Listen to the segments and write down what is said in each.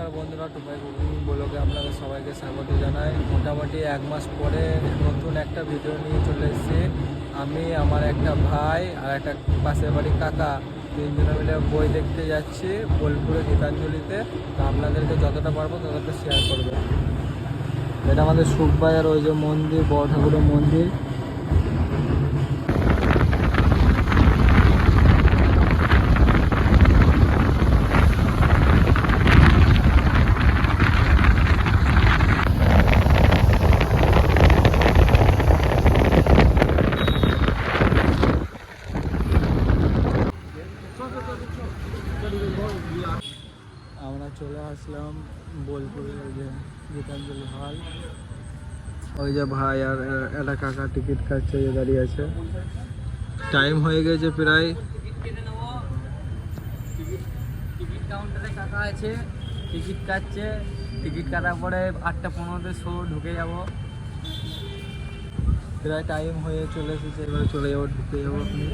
নমস্কার বন্ধুরা, টুপাই কুকিং ব্লগে আপনাদের সবাইকে স্বাগত জানাই। মোটামুটি এক মাস পরে নতুন একটা ভিডিও নিয়ে চলে এসেছি। আমি, আমার একটা ভাই আর একটা পাশের বাড়ির কাকা, তিনজনে মিলে বই দেখতে যাচ্ছি বোলপুরে গীতাঞ্জলিতে। তো আপনাদেরকে যতটা পারব ততটা শেয়ার করবে। এটা আমাদের সুখবাজার ওই যে মন্দির, বড় ঠাকুরের মন্দির আমরা চলে আসলাম বোলপুরে ওই যে গীতাঞ্জলি হল ওই যে ভাই আর একটা কাকা টিকিট কাটছে যে দাঁড়িয়ে আছে। টাইম হয়ে গেছে প্রায়। টিকিট কাউন্টারে কাকা আছে টিকিট কাটছে। টিকিট কাটার পরে আটটা পনেরোতে শো ঢুকে যাব। প্রায় টাইম হয়ে চলে এসেছে। এবারে চলে যাব ঢুকে যাব। আপনি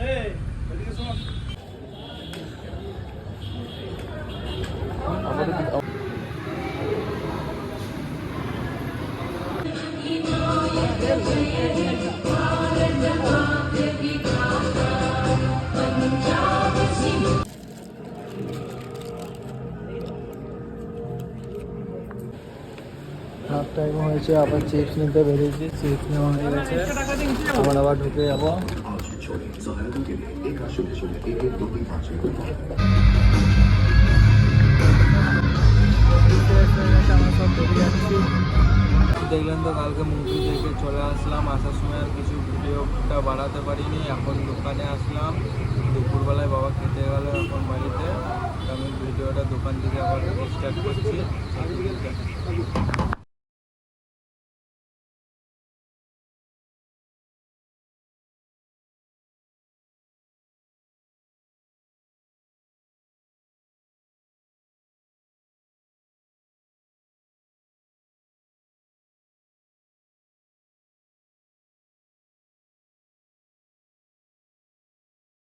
হাফ টাইম হয়েছে আবার চিপস নিতে বেরিয়েছি চিপস নেওয়া হয়ে গেছে আবার আবার ঢুকে যাব দেখলেন তো কালকে মুভি দেখে চলে আসলাম। আসার সময় আর কিছু ভিডিওটা বাড়াতে পারিনি। এখন দোকানে আসলাম। দুপুরবেলায় বাবা খেতে গেল এখন বাড়িতে। আমি ভিডিওটা দোকান থেকে আবার স্টার্ট করছি।